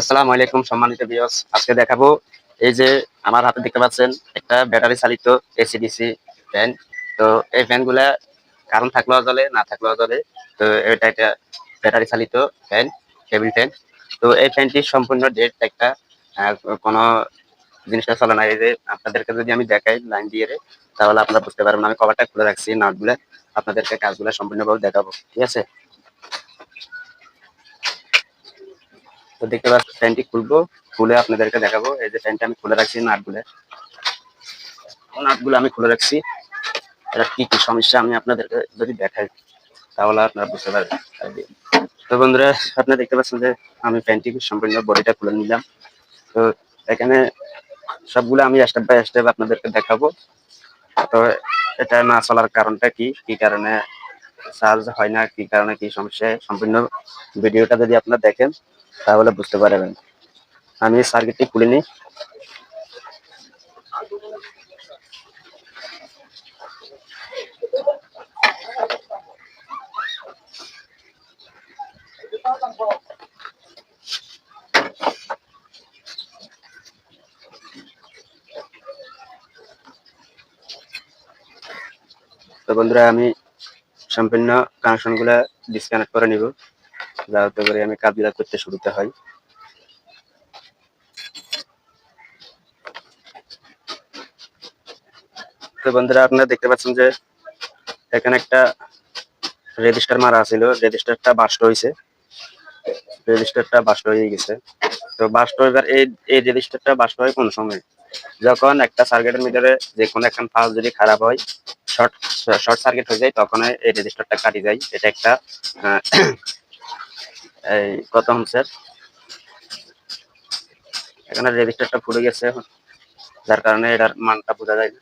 আসসালামু আলাইকুম সম্মানিত ভিউয়ার্স আজকে দেখাবো এই যে আমার হাতে দেখতে পাচ্ছেন একটা ব্যাটারি চালিত এসিডিসি ফ্যান তো এই ফ্যানগুলা কারণ থাকলেও চলে না থাকলেও চলে তো এটা একটা ব্যাটারি চালিত ফ্যান টেবিল ফ্যান তো এই ফ্যানটি সম্পূর্ণ ডেট একটা কোনো জিনিসটা চলে না। এই যে আপনাদেরকে যদি আমি দেখাই লাইন দিয়ে তাহলে আপনারা বুঝতে পারবেন। আমি কভারটা খুলে রাখছি নাটগুলা আপনাদেরকে কাজগুলো সম্পূর্ণভাবে দেখাবো। ঠিক আছে? তো দেখতে পাচ্ছেন, ফ্যানটি খুলবো, খুলে আপনাদেরকে দেখাবো। এই যে ফ্যানটা আমি খুলে রাখছি নাটগুলো। নাটগুলো আমি খুলে রাখছি। এটা কি কি সমস্যা, আমি আপনাদেরকে যদি দেখাই, তাহলে আপনারা বুঝতে পারবেন। তো বন্ধুরা আপনারা দেখতে পাচ্ছেন যে আমি ফ্যানটি সম্পূর্ণ বডিটা খুলে নিলাম। তো এখানে সবগুলো আমি স্টেপ বাই স্টেপ আপনাদেরকে দেখাবো। তো এটা না চলার কারণটা কি? কি কারণে চার্জ হয় না? কি কারণে কি সমস্যা? সম্পূর্ণ ভিডিওটা যদি আপনারা দেখেন তাহলে বুঝতে পারবেন আমি সার্কিটটি খুলে নিই তো বন্ধুরা, আমি সম্পূর্ণ কানেকশনগুলা ডিসকানেক্ট করে নিব। যাতে করে আমি কাজগুলা করতে শুরুতে হয়। তো বন্ধুরা, আপনারা দেখতে পাচ্ছেন যে এখানে একটা রেজিস্টার মারা ছিল রেজিস্টারটা বাস্ট হয়েছে রেজিস্টারটা বাস্ট হয়ে গেছে। তো বাস্ট এবার এই এই রেজিস্টারটা বাস্ট হয় কোন সময়? যখন একটা সার্কিটের মিটারে যে কোনো একটা ফাস যদি খারাপ হয়, শর্ট শর্ট সার্কিট হয়ে যায় তখন এই রেজিস্টারটা কাটি যায়। এটা একটা এই কত স্যার এখানে রেজিস্টারটা ফুটে গেছে, যার কারণে এটার মানটা বোঝা যায় না।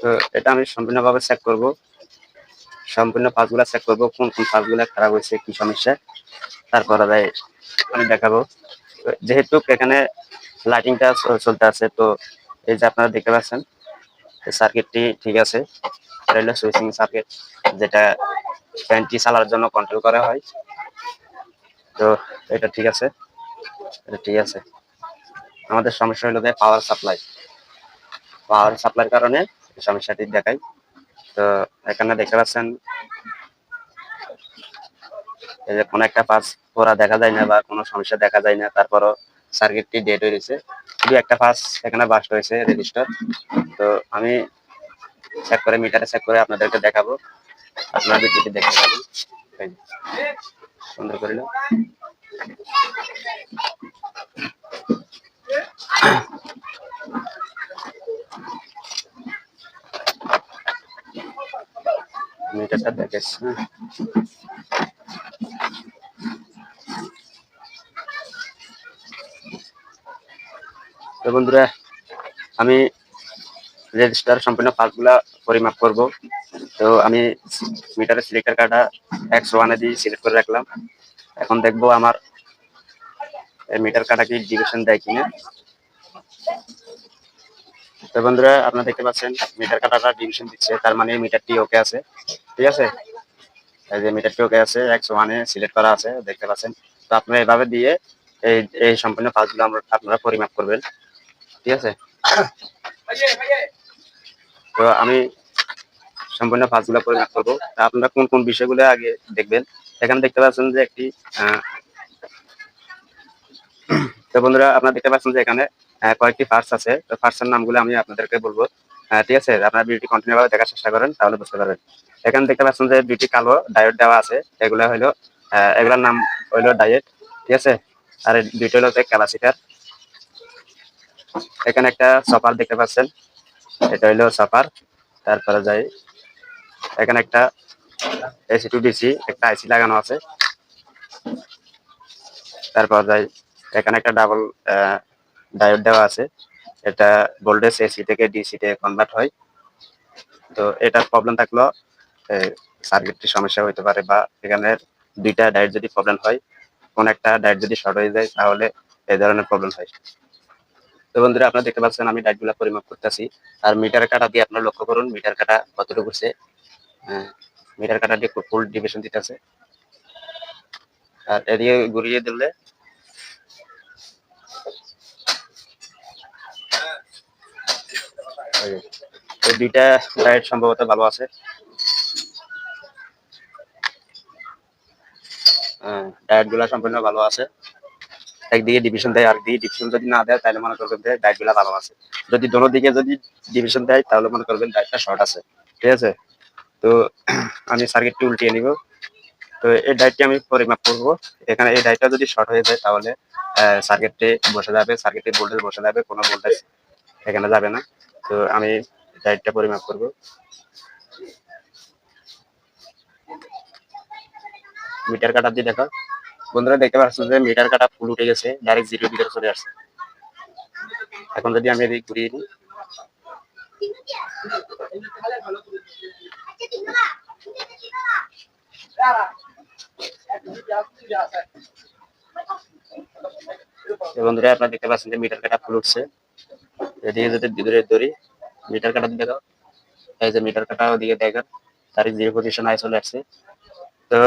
তো এটা আমি সম্পূর্ণভাবে চেক করব। সম্পূর্ণ পাসগুলা চেক করব, কোন কোন পাসগুলা খারাপ হয়েছে, কি সমস্যা। তারপরে যাই আমি দেখাবো। যেহেতু এখানে লাইটিংটা চলতে আছে, তো এই যে আপনারা দেখতে পাচ্ছেন সার্কিটটি ঠিক আছে। এটা সুইচিং সার্কিট যেটা ফ্যানটি চালার জন্য কন্ট্রোল করা হয়। তো এটা ঠিক আছে। এটা ঠিক আছে। আমাদের সমস্যা হলো যে পাওয়ার সাপ্লাই পাওয়ার সাপ্লাইয়ের কারণে সমস্যাটি দেখাই। তো এখানে দেখতে পাচ্ছেন, এই যে কোনো একটা পাস পোড়া দেখা যায় না বা কোনো সমস্যা দেখা যায় না, তারপরও সার্কিটটি ডেট হয়ে গেছে। শুধু একটা পাস এখানে বাস্ট হয়েছে রেজিস্টার তো আমি চেক করে মিটারে চেক করে আপনাদেরকে দেখাবো। আপনার ভিডিওটি দেখতে পাবেন সুন্দর করিল মিটারটা দেখেছ হ্যাঁ। তো বন্ধুরা আমি রেজিস্টার, সম্পূর্ণ পাসগুলা পরিমাপ করব। তো আমি মিটারের সিলেক্টর কার্ডটা এক্স ওয়ানে দিয়ে সিলেক্ট করে রাখলাম। এখন দেখব আমার মিটার কাটা কি ডিভিশন দেয় কিনা। তো বন্ধুরা, আপনারা দেখতে পাচ্ছেন মিটার কাটাটা ডিভিশন দিচ্ছে, তার মানে মিটারটি ওকে আছে। ঠিক আছে? এই যে মিটারটি ওকে আছে এক্স ওয়ানে সিলেক্ট করা আছে, দেখতে পাচ্ছেন। তো আপনারা এভাবে দিয়ে এই এই সম্পূর্ণ পাসগুলো আমরা, আপনারা পরিমাপ করবেন। ঠিক আছে? তো আমি সম্পূর্ণ পাঁচগুলো পরিমাপ করব। আপনারা কোন কোন বিষয়গুলো আগে দেখবেন? এখানে দেখতে পাচ্ছেন যে একটি তো বন্ধুরা, আপনারা দেখতে পাচ্ছেন যে এখানে কয়েকটি পার্টস আছে। তো পার্টসের নামগুলো আমি আপনাদেরকে বলব। ঠিক আছে? আপনারা বিউটি কন্টিনিউ ভাবে দেখার চেষ্টা করেন, তাহলে বুঝতে পারবেন। এখানে দেখতে পাচ্ছেন যে দুইটি কালো ডায়েট দেওয়া আছে। এগুলো হলো এগুলোর নাম হইল ডায়েট ঠিক আছে? আর দুইটা হলো ক্যাপাসিটার এখানে একটা সপার দেখতে পাচ্ছেন। এটা হইল সপার তারপরে যাই, এখানে একটা এসি টু ডিসি একটা আইসি লাগানো আছে। তারপর যাই, এখানে একটা ডাবল ডায়োড দেওয়া আছে। এটা ভোল্টেজ এসি থেকে ডিসি তে কনভার্ট হয়। তো এটার প্রবলেম থাকলেও সার্কিটটির সমস্যা হইতে পারে বা এখানে দুইটা ডায়োড যদি প্রবলেম হয়, কোন একটা ডায়োড যদি শর্ট হয়ে যায়, তাহলে এই ধরনের প্রবলেম হয়। তো বন্ধুরা, আপনারা দেখতে পাচ্ছেন আমি ডাইটগুলো পরিমাপ করতেছি। আর মিটার কাটা দিয়ে আপনারা লক্ষ্য করুন মিটার কাটা কতটুকু সে মিটার হ্যাঁ, কাটা দিয়ে ফুল ডিভিশন দিতেছে। আর এদিকে ঘুরিয়ে দিলে দুইটা ডায়েট সম্ভবত ভালো আছে। হ্যাঁ, ডায়েটগুলা সম্পূর্ণ ভালো আছে। একদিকে ডিভিশন দেয় আর দিকে ডিভিশন যদি না দেয়, তাহলে মনে করবেন যে ডায়েটগুলা ভালো আছে। যদি দোনো দিকে যদি ডিভিশন দেয়, তাহলে মনে করবেন ডায়েটটা শর্ট আছে। ঠিক আছে? তো আমি সার্কিটটি উল্টিয়ে নিব। তো এই ডায়েটটি আমি পরিমাপ করব। এখানে এই ডায়েটটা যদি শর্ট হয়ে যায়, তাহলে সার্কিটটি বসে যাবে। সার্কিটের ভোল্টেজ বসে যাবে, কোনো ভোল্টেজ এখানে যাবে না। তো আমি ডায়েটটা পরিমাপ করব। মিটার কাটা দিয়ে দেখো বন্ধুরা দেখতে পাচ্ছেন যে মিটার কাটা ফুল উঠে গেছে ডাইরেক্ট জিরো ভিতরে চলে আসছে। এখন যদি আমি এদিকে ঘুরিয়ে দিই। বন্ধুরা, আপনারা দেখতে পাচ্ছেন যে মিটার কাটা ফুল উঠছে। এদিকে যদি ভিতরে দড়ি, মিটার কাটা দিয়ে দেখো এই যে মিটার কাটা ওদিকে দেখেন তারিখ জিরো পজিশন আয় চলে আসছে। তো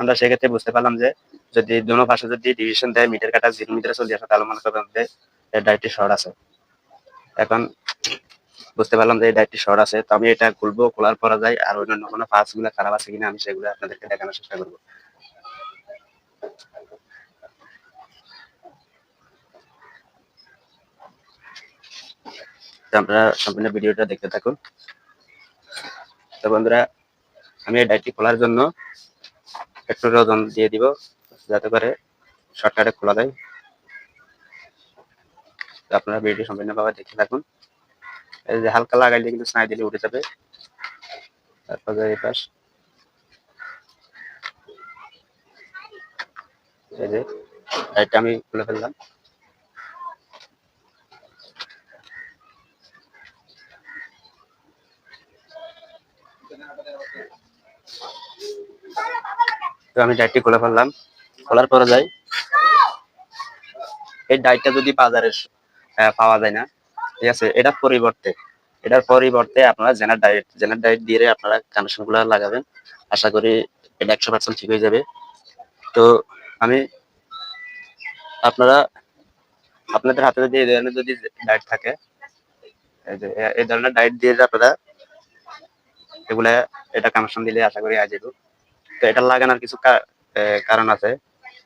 আমরা সেক্ষেত্রে বুঝতে পারলাম যে যদি দুনো পাশে যদি ডিভিশন দেয় মিটার কাটা জিরো মিটারে চলে আসে, তাহলে মনে করবেন যে ডাইটটি শর্ট আছে। এখন বুঝতে পারলাম যে এই ডাইটটি শর্ট আছে। তো আমি এটা খুলবো, খোলার পরে যাই, আর অন্যান্য কোনো গুলো খারাপ আছে কিনা আমি সেগুলো আপনাদেরকে দেখানোর চেষ্টা করব। আপনারা সম্পূর্ণ ভিডিওটা দেখতে থাকুন। তো বন্ধুরা, আমি এই ডাইটটি খোলার জন্য একটু ওজন দিয়ে দিব। যাতে করে শর্টকাটে খোলা তো আপনারা ভিডিও সম্পূর্ণভাবে দেখে থাকুন। এই যে হালকা লাগাইলে কিন্তু স্নাই দিলে উঠে যাবে। তারপর এই পাশ। এই যে লাইটটা আমি খুলে ফেললাম। তো আমি ডাইটটি খুলে ফেললাম। খোলার পরে যাই। এই ডাইটটা যদি বাজারে পাওয়া যায় না, ঠিক আছে? এটার পরিবর্তে এটার পরিবর্তে আপনারা জেনার ডায়েট জেনার ডায়েট দিয়ে আপনারা কানেকশনগুলো লাগাবেন। আশা করি এটা একশো পার্সেন্ট ঠিক হয়ে যাবে। তো আমি আপনারা, আপনাদের হাতে যদি এই ধরনের যদি ডায়েট থাকে, এই ধরনের ডায়েট দিয়ে আপনারা এগুলা, এটা কানেকশন দিলে আশা করি আজ তো এটা লাগানোর কিছু কারণ আছে।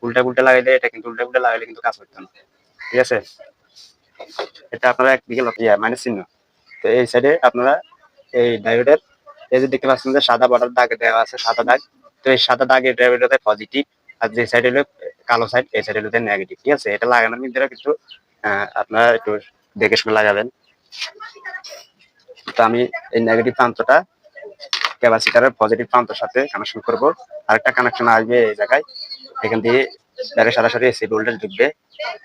উল্টা উল্টা লাগাইলে এটা কিন্তু উল্টা উল্টা লাগাইলে কিন্তু কাজ করতো না। ঠিক আছে? এটা আপনারা একদিকে লক্ষ্য মানে চিহ্ন। তো এই সাইডে আপনারা এই ডায়োডের এই যে দেখতে পাচ্ছেন যে সাদা বর্ডার দাগ দেওয়া আছে সাদা দাগ। তো এই সাদা দাগের ডায়োডের পজিটিভ আর যে সাইড হলো কালো সাইড এই সাইড হলো নেগেটিভ ঠিক আছে? এটা লাগানোর মধ্যে আহ, আপনারা একটু দেখে শুনে লাগাবেন। তো আমি এই নেগেটিভ প্রান্তটা ক্যাপাসিটারের পজিটিভ প্রান্তের সাথে কানেকশন করব। আরেকটা কানেকশন আসবে এই জায়গায়। এখান দিয়ে ডাইরেক্ট সরাসরি এসি ভোল্টেজ ঢুকবে।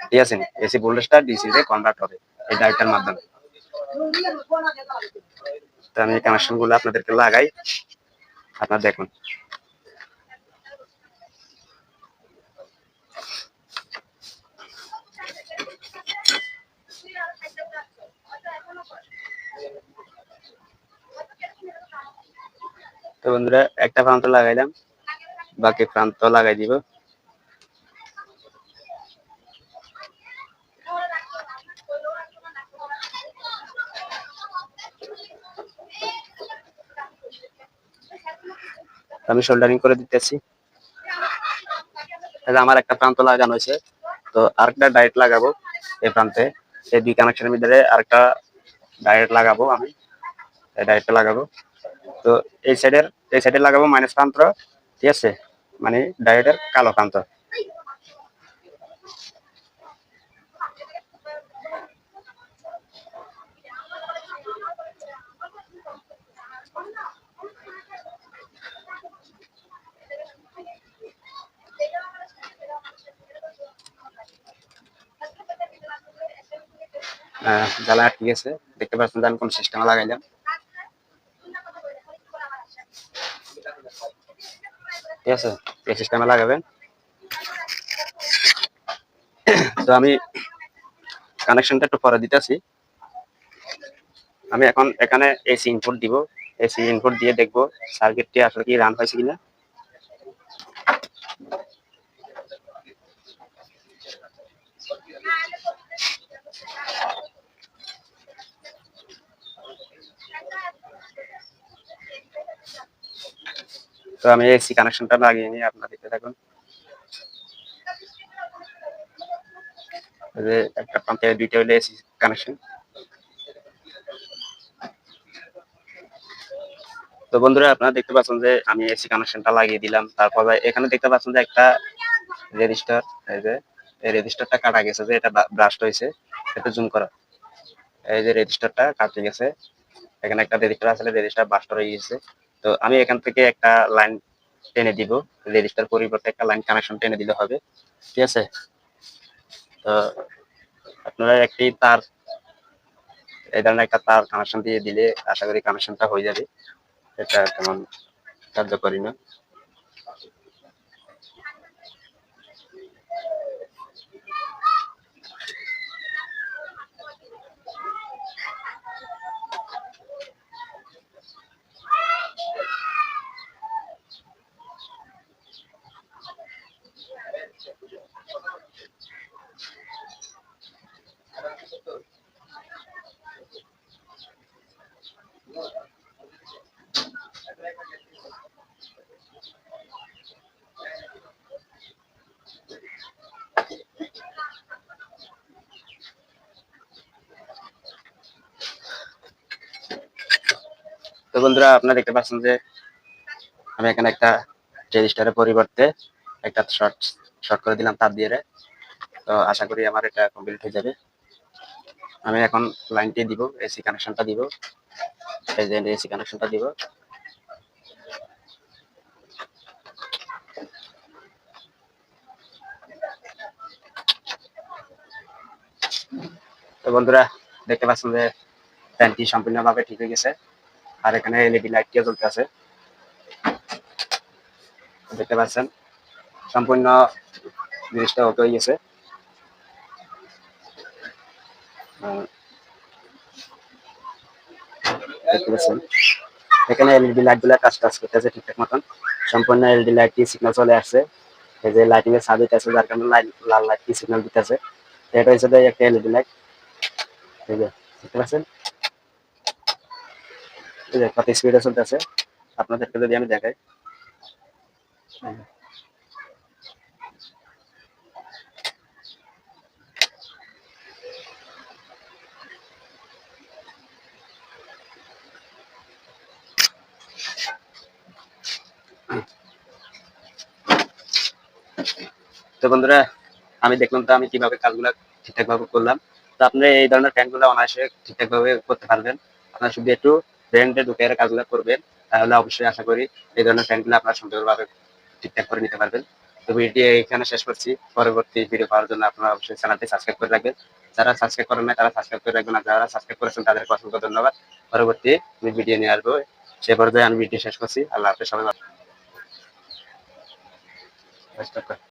ঠিক আছে? এসি ভোল্টেজটা ডিসি তে কনভার্ট হবে এই ডাইটার মাধ্যমে। তো আমি কানেকশনগুলো আপনাদেরকে লাগাই। আপনারা দেখুন। তো বন্ধুরা, একটা প্রান্ত লাগাইলাম, বাকি প্রান্ত লাগাই দিব। আমি শোল্ডারিং করে দিতেছি। আমার একটা প্রান্ত লাগানো হয়েছে, তো আরেকটা ডায়েট লাগাবো এই প্রান্তে। এই দুই কানেকশনের ভিতরে আরেকটা ডাইরেক্ট লাগাবো আমি। এই ডায়েটটা লাগাবো। তো এই সাইডের এই সাইডে লাগাবো মাইনাস প্রান্ত, ঠিক আছে? মানে ডাইরেক্টের কালো প্রান্ত। জ্বালা ঠিক আছে দেখতে পাচ্ছেন আমি কোন সিস্টেমে লাগাইলাম। ঠিক আছে? এই সিস্টেমে লাগাবেন। তো আমি কানেকশনটা একটু পরে দিতেছি। আমি এখন এখানে এসি ইনপুট দিব। এসি ইনপুট দিয়ে দেখব সার্কিটটি আসলে কি রান হয়েছে কিনা। আমি এসি কানেকশনটা লাগিয়ে নিয়ে আপনার দেখতে থাকুন একটা পাম্পে দুইটা হইলে এসি কানেকশন। তো বন্ধুরা, আপনারা দেখতে পাচ্ছেন যে আমি এসি কানেকশনটা লাগিয়ে দিলাম। তারপর এখানে দেখতে পাচ্ছেন যে একটা রেজিস্টার, এই যে, এই রেজিস্টারটা কাটা গেছে যে এটা ব্রাস্ট হয়েছে এটা জুম করা। এই যে রেজিস্টারটা কাটে গেছে, এখানে একটা রেজিস্টার আসলে রেজিস্টার বাস্টার হয়ে গেছে। তো আমি এখান থেকে একটা লাইন টেনে দিব রেজিস্টার পরিবর্তে একটা লাইন কানেকশন টেনে দিলে হবে, ঠিক আছে? তো আপনারা একটি তার, এই ধরনের একটা তার কানেকশন দিয়ে দিলে আশা করি কানেকশনটা হয়ে যাবে, এটা তেমন কার্যকরী না। তো বন্ধুরা, আপনারা দেখতে পাচ্ছেন যে আমি এখানে একটা রেজিস্টারের পরিবর্তে একটা শর্ট শর্ট করে দিলাম তার দিয়ে তো আশা করি আমার এটা কমপ্লিট হয়ে যাবে। আমি এখন লাইনটি দিব এসি কানেকশনটা দিব। এসি কানেকশনটা দিব। তো বন্ধুরা, দেখতে পাচ্ছেন যে ফ্যানটি সম্পূর্ণভাবে ঠিক হয়ে গেছে। আর এখানে এলইডি লাইটটিও জ্বলতে আছে। দেখতে পাচ্ছেন, সম্পূর্ণ জিনিসটা ওকে হয়ে গেছে দেখতে পাচ্ছেন, এখানে এলইডি লাইটগুলা কাজ কাজ করতেছে ঠিকঠাক মতন। সম্পূর্ণ এলইডি লাইট কি সিগন্যাল চলে আসছে। এই যে লাইটিং এর সার্ভিস আছে যার কারণে লাল লাইট কি সিগন্যাল দিতেছে। এটা হচ্ছে একটা এলইডি লাইট এই যে, দেখতে পাচ্ছেন? কত স্পিডে চলতেছে, আপনাদেরকে যদি আমি দেখাই। তো বন্ধুরা, আমি দেখলাম তো আমি কীভাবে কাজগুলো ঠিকঠাক ভাবে করলাম। তো আপনি এই ধরনের ফ্যানগুলো অনায়াসে ঠিকঠাক ভাবে করতে পারবেন। আপনার শুধু একটু ব্র্যান্ডে ঢুকে কাজগুলো করবেন, তাহলে অবশ্যই আশা করি এই ধরনের ফ্যানগুলো আপনারা সুন্দরভাবে ঠিকঠাক করে নিতে পারবেন। তো ভিডিও এখানে শেষ করছি। পরবর্তী ভিডিও পাওয়ার জন্য আপনারা অবশ্যই চ্যানেলটি সাবস্ক্রাইব করে রাখবেন। যারা সাবস্ক্রাইব করেন না তারা সাবস্ক্রাইব করে রাখবেন। আর যারা সাবস্ক্রাইব করেছেন, তাদেরকে অসংখ্য ধন্যবাদ। পরবর্তী আমি ভিডিও নিয়ে আসব। সে পর্যায়ে আমি ভিডিও শেষ করছি। আল্লাহ হাফেজ, সবাই